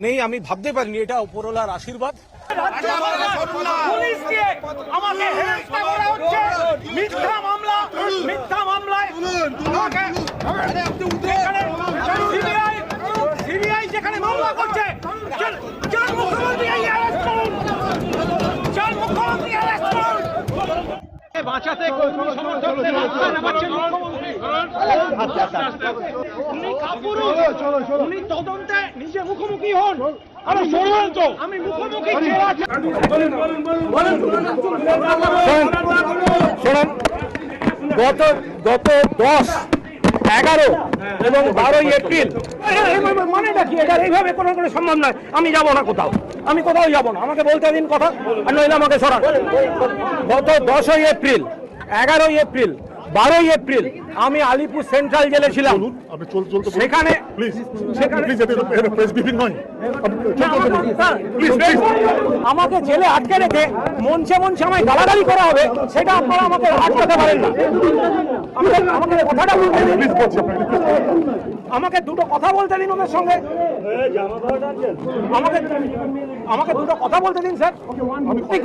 নেই আমি ভাবতে পারিনি এটা উপরওয়ালার আশীর্বাদ। পুলিশ আমাকে হেনস্থা করা হচ্ছে। মিথ্যা মামলা মিথ্যা মামলায় সিবিআই সিবিআই যেখানে মামলা করছে যার- যার অ্যারেস্ট করুন। যার মুখ্যমন্ত্রী অ্যারেস্ট করুন। বাঁচাতে সমর্থকদের রাস্তা নামাচ্ছেন মুখ্যমন্ত্রী উনি কাপুরুষ উনি তদন্তে নিজে মুখোমুখি হন আরে শুনুন তো আমি মুখোমুখি শোনেন গত গত দশ এগারো এবং বারোই এপ্রিল মানেটা কি এটা এইভাবে কোনো কোনো সম্ভব নয় আমি যাব না কোথাও আমি কোথাও যাব না আমাকে বলতে দিন কথা আর নইলে আমাকে সরান গত দশই এপ্রিল এগারোই এপ্রিল বারোই এপ্রিল আমি আলিপুর সেন্ট্রাল জেলে ছিলাম। সেখানে আমাকে জেলে আটকে রেখে মঞ্চে মঞ্চে আমায় গালাগালি করা হবে সেটা আপনারা আমাকে আটকাতে পারেন না। আমাকে আমাকে কথাটা বলতে আমাকে দুটো কথা বলতে দিন ওদের সঙ্গে। আমাকে আমাকে দুটো কথা বলতে দিন স্যার।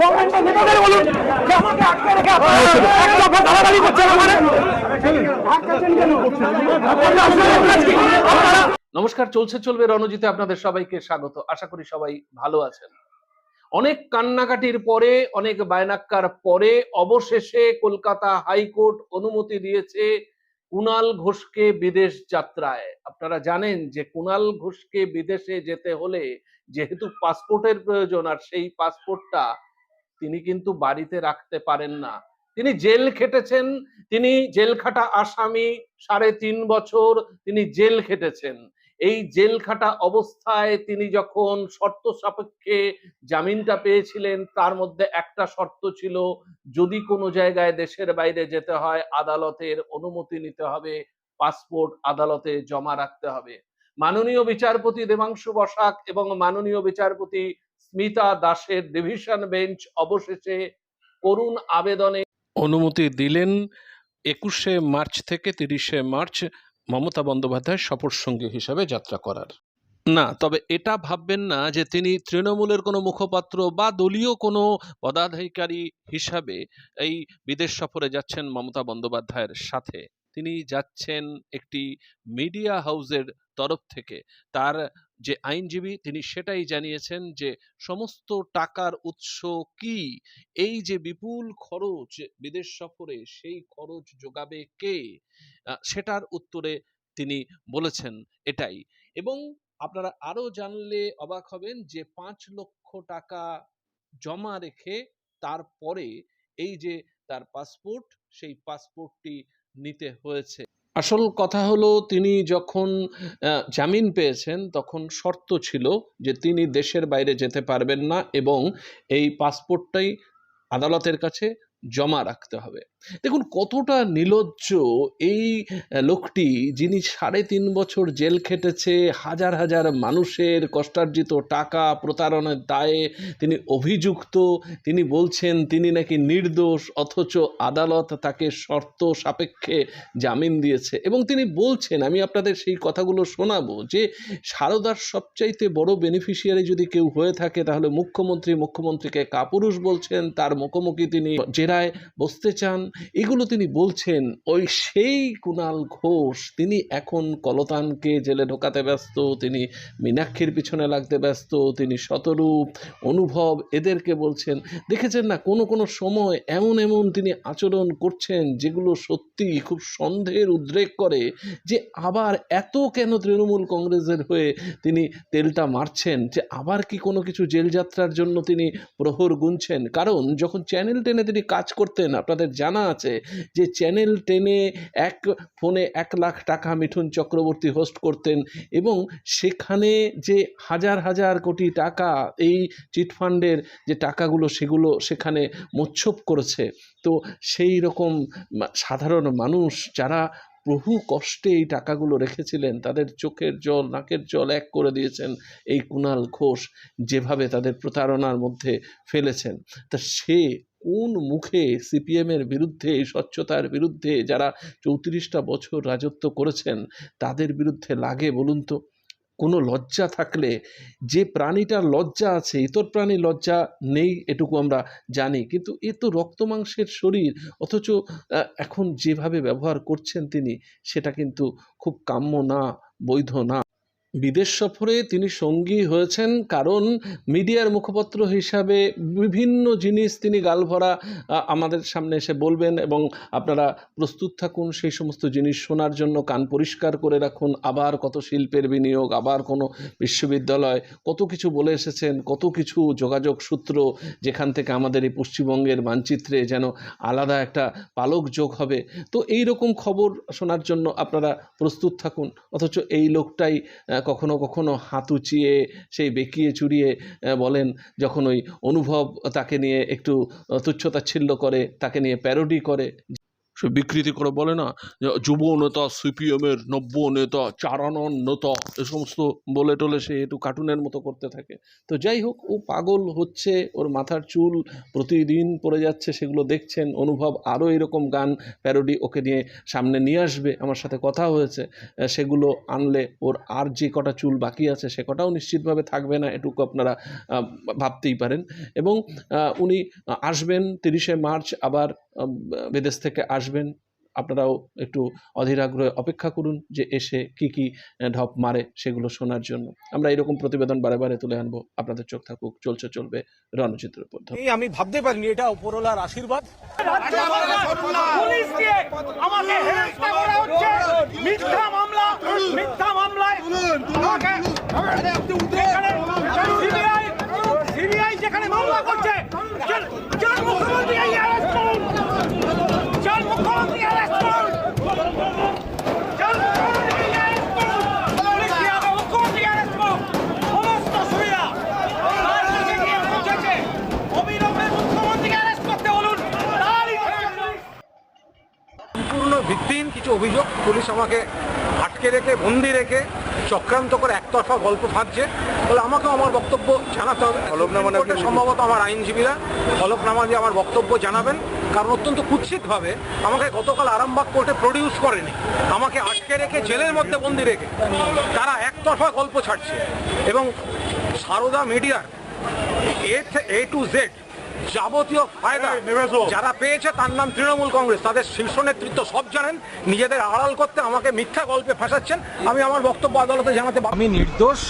গভর্নমেন্টের বলুন যে আমাকে আটকে রেখে এক দফা গালাগালি করছেন আমারে আটকাচ্ছেন কেন? আপনারা নমস্কার চলছে চলবে রণজিতে আপনাদের সবাইকে স্বাগত। আশা করি সবাই ভালো আছেন। অনেক কান্নাকাটির পরে অনেক বায়নাক্কার পরে অবশেষে কলকাতা হাইকোর্ট অনুমতি দিয়েছে কুণাল ঘোষকে বিদেশ যাত্রায়। আপনারা জানেন যে কুণাল ঘোষকে বিদেশে যেতে হলে যেহেতু পাসপোর্টের প্রয়োজন আর সেই পাসপোর্টটা তিনি কিন্তু বাড়িতে রাখতে পারেন না। তিনি জেল খেটেছেন, তিনি জেল খাটা আসামি সাড়ে তিন বছর তিনি জেল খেটেছেন। এই জেল খাটা অবস্থায় তিনি যখন শর্ত সাপেক্ষে জামিনটা পেয়েছিলেন, তার মধ্যে একটা শর্ত ছিল, যদি কোনো জায়গায় দেশের বাইরে যেতে হয়, আদালতের অনুমতি নিতে হবে, পাসপোর্ট আদালতে জমা রাখতে হবে। মাননীয় বিচারপতি দেবাংশু বসাক এবং মাননীয় বিচারপতি স্মিতা দাসের ডিভিশন বেঞ্চ অবশেষে করুণ আবেদনে অনুমতি দিলেন একুশে মার্চ থেকে তিরিশে মার্চ মমতা বন্দ্যোপাধ্যায় সফর সঙ্গী হিসাবে যাত্রা করার। না, তবে এটা ভাববেন না যে তিনি তৃণমূলের কোনো মুখপাত্র বা দলীয় কোনো পদাধিকারী হিসাবে এই বিদেশ সফরে যাচ্ছেন মমতা বন্দ্যোপাধ্যায়ের সাথে। তিনি যাচ্ছেন একটি মিডিয়া হাউসের তরফ থেকে। তার যে আইনজীবী তিনি সেটাই জানিয়েছেন যে সমস্ত টাকার উৎস কি? এই যে বিপুল খরচ বিদেশ সফরে সেই খরচ যোগাবে কে? সেটার উত্তরে তিনি বলেছেন এটাই। এবং আপনারা আরও জানলে অবাক হবেন যে পাঁচ লক্ষ টাকা জমা রেখে তারপরে এই যে তার পাসপোর্ট, সেই পাসপোর্টটি নিতে হয়েছে। আসল কথা হলো, তিনি যখন জামিন পেয়েছেন, তখন শর্ত ছিল যে তিনি দেশের বাইরে যেতে পারবেন না এবং এই পাসপোর্টটাই আদালতের কাছে জমা রাখতে হবে। দেখুন, কতটা নিলজ্জ এই লোকটি যিনি সাড়ে তিন বছর জেল খেটেছে, হাজার হাজার মানুষের কষ্টার্জিত টাকা প্রতারণার দায়ে তিনি অভিযুক্ত, তিনি বলছেন তিনি নাকি নির্দোষ, অথচ আদালত তাকে শর্ত সাপেক্ষে জামিন দিয়েছে। এবং তিনি বলছেন, আমি আপনাদের সেই কথাগুলো শোনাবো যে, সারদার সবচাইতে বড় বেনিফিশিয়ারি যদি কেউ হয়ে থাকে, তাহলে মুখ্যমন্ত্রী মুখ্যমন্ত্রীকে কাপুরুষ বলছেন, তার মুখোমুখি তিনি জেরায় বসতে চান। এগুলো তিনি বলছেন, ওই সেই কুণাল ঘোষ, তিনি এখন কলতানকে জেলে ঢোকাতে ব্যস্ত, তিনি মীনাক্ষীর পিছনে লাগতে ব্যস্ত, তিনি শতরূপ, অনুভব এদেরকে বলছেন। দেখেছেন না, কোনো কোনো সময় এমন এমন তিনি আচরণ করছেন, যেগুলো সত্যি খুব সন্দেহের উদ্রেক করে, যে আবার এত কেন তৃণমূল কংগ্রেসের হয়ে তিনি তেলটা মারছেন, যে আবার কি কোনো কিছু জেলযাত্রার জন্য তিনি প্রহর গুনছেন? কারণ যখন চ্যানেল টেনে তিনি কাজ করতেন, আপনাদের জানা আছে যে চ্যানেল টেনে এক ফোনে এক লাখ টাকা মিঠুন চক্রবর্তী হোস্ট করতেন এবং সেখানে যে হাজার হাজার কোটি টাকা এই চিটফান্ডের যে টাকাগুলো সেগুলো সেখানে মোচ্ছপ করেছে। তো সেই রকম সাধারণ মানুষ যারা বহু কষ্টে এই টাকাগুলো রেখেছিলেন, তাদের চোখের জল, নাকের জল এক করে দিয়েছেন এই কুণাল ঘোষ যেভাবে তাদের প্রতারণার মধ্যে ফেলেছেন। তা সে কোন মুখে সিপিএমের বিরুদ্ধে এই স্বচ্ছতার বিরুদ্ধে যারা চৌত্রিশটা বছর রাজত্ব করেছেন, তাদের বিরুদ্ধে লাগে বলুন তো? কোনো লজ্জা থাকলে যে প্রাণীটার লজ্জা আছে, ইতর প্রাণী লজ্জা নেই এটুকু আমরা জানি। কিন্তু এ তো রক্ত মাংসের শরীর, অথচ এখন যেভাবে ব্যবহার করছেন তিনি, সেটা কিন্তু খুব কাম্য না, বৈধ না। বিদেশ সফরে তিনি সঙ্গী হয়েছেন, কারণ মিডিয়ার মুখপত্র হিসাবে বিভিন্ন জিনিস তিনি গালভরা আমাদের সামনে এসে বলবেন এবং আপনারা প্রস্তুত থাকুন, সেই সমস্ত জিনিস শোনার জন্য কান পরিষ্কার করে রাখুন। আবার কত শিল্পের বিনিয়োগ, আবার কোনো বিশ্ববিদ্যালয়, কত কিছু বলে এসেছেন, কত কিছু যোগাযোগ সূত্র যেখান থেকে আমাদের এই পশ্চিমবঙ্গের মানচিত্রে যেন আলাদা একটা পালক যোগ হবে। তো এই রকম খবর শোনার জন্য আপনারা প্রস্তুত থাকুন, অথচ এই লোকটাই কখনো কখনো হাত উঁচিয়ে, সেই বেঁকিয়ে চুরিয়ে বলেন যখন ওই অনুভব তাকে নিয়ে একটু তুচ্ছতাচ্ছিল্য করে, তাকে নিয়ে প্যারোডি করে। সে বিকৃতি করে বলে না যুব নেতা, সিপিএমের নব্য নেতা, চারানন নেতা, এ সমস্ত বলে টলে সে একটু কার্টুনের মতো করতে থাকে। তো যাই হোক, ও পাগল হচ্ছে, ওর মাথার চুল প্রতিদিন পড়ে যাচ্ছে, সেগুলো দেখছেন, অনুভব আরও এরকম গান প্যারোডি ওকে নিয়ে সামনে নিয়ে আসবে, আমার সাথে কথা হয়েছে সেগুলো আনলে ওর আর যে কটা চুল বাকি আছে, সে কটাও নিশ্চিতভাবে থাকবে না, এটুকু আপনারা ভাবতেই পারেন। এবং উনি আসবেন, তিরিশে মার্চ আবার বিদেশ থেকে আসবেন। আপনারাও একটু অধীর আগ্রহে অপেক্ষা করুন যে এসে কি কি ঢপ মারে সেগুলো শোনার জন্য। আমরা এরকম প্রতিবেদন বারে বারে তুলে আনব আপনাদের চোখ থাকুক চলছে চলবে রণচিত্রের উপর এই আমি ভাবতে পারিনি এটা উপরওয়ালার আশীর্বাদ। আমাকে হেনস্থা করা হচ্ছে। মিথ্যা মামলা মিথ্যা মামলায় আমাকে সিবিআই সিবিআই যেখানে মামলা করছে যার- যার মুখ্যমন্ত্রী এই অ্যারেস্ট করুন যার মুখ্যমন্ত্রী অ্যারেস্ট করুন যার মুখ্যমন্ত্রী এই arrest করুন। পুলিশ দিয়ে আমার মুখ্যমন্ত্রী arrest করুন। সমস্ত সুবিধা তার কাছে গিয়ে পৌঁছেছে। অবিলম্বে মুখ্যমন্ত্রীকে অ্যারেস্ট করতে বলুন তারই সম্পূর্ণ ভিত্তিহীন কিছু অভিযোগ পুলিশ আমাকে আটকে রেখে বন্দি রেখে চক্রান্ত করে একতরফা গল্প ফাঁদছে। বলে আমাকেও আমার বক্তব্য জানাতে হবে। হলফনামা সম্ভবত আমার আইনজীবীরা হলফনামা দিয়ে আমার বক্তব্য জানাবেন। কারণ অত্যন্ত কুৎসিতভাবে আমাকে গতকাল আরামবাগ কোর্টে প্রডিউস করেনি। আমাকে আটকে রেখে জেলের মধ্যে বন্দি রেখে তারা একতরফা গল্প ছাড়ছে। এবং সারদা মিডিয়ার এ টু জেড যাবতীয় ফায়দা যারা পেয়েছে তার নাম তৃণমূল কংগ্রেস। তাদের শীর্ষ নেতৃত্ব সব জানেন নিজেদের আড়াল করতে আমাকে মিথ্যা গল্পে ফাঁসাচ্ছেন। আমি আমার বক্তব্য আদালতে জানাতে আমি নির্দোষ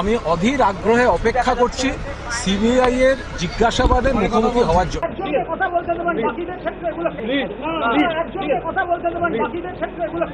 আমি অধীর আগ্রহে অপেক্ষা করছি সিবিআই এর জিজ্ঞাসাবাদের মুখোমুখি হওয়ার জন্য। কথা বলতে দেবেন বাকিদের ক্ষেত্রে এগুলো একজনকে কথা বলতে দেবেন বাকিদের ক্ষেত্রে এগুলো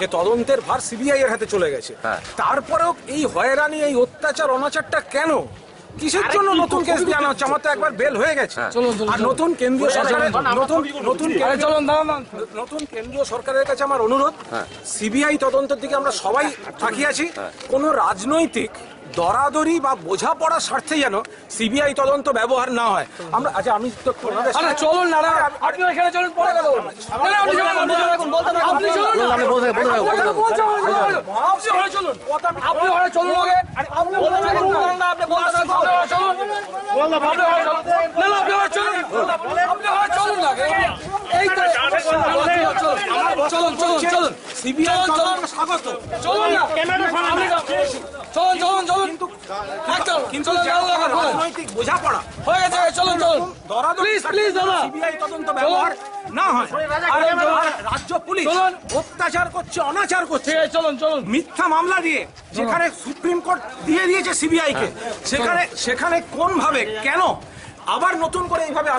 যে তদন্তের ভার সিবিআই এর হাতে চলে গেছে। তারপরেও এই হয়রানি এই অত্যাচার অনাচারটা কেন? কিসের জন্য নতুন কেস দিয়ে আনা হচ্ছে আমার তো একবার বেল হয়ে গেছে। আর নতুন কেন্দ্রীয় সরকারের নতুন নতুন নতুন কেন্দ্রীয় সরকারের কাছে আমার অনুরোধ সিবিআই তদন্তের দিকে আমরা সবাই তাকিয়ে আছি। কোন রাজনৈতিক দরাদরি বা বোঝাপড়ার স্বার্থে যেন সিবিআই তদন্ত ব্যবহার না হয়। আমরা আচ্ছা আমি তো চলুন না না, আপনি এখানে চলুন পরে আপনি চলুন, আপনি চলুন, চলুন। চলুন চলুন চলুন চলুন চলুন চলুন, চলুন। চলুন কিন্তু চলুন যেন চলুন, চলুন। রাজনৈতিক বোঝাপড়া। হয়ে গেছে চলুন চলুন। দরাদরি প্লিজ প্লিজ দাদা। সিবিআই তদন্ত ব্যবহার না হয়। আর আর রাজ্য পুলিশ অত্যাচার করছে অনাচার করছে। চলুন চলুন। মিথ্যা মামলা দিয়ে যেখানে সুপ্রিম কোর্ট দিয়ে দিয়েছে সিবিআই কে সেখানে সেখানে কোন ভাবে কেন? আবার নতুন করে এইভাবে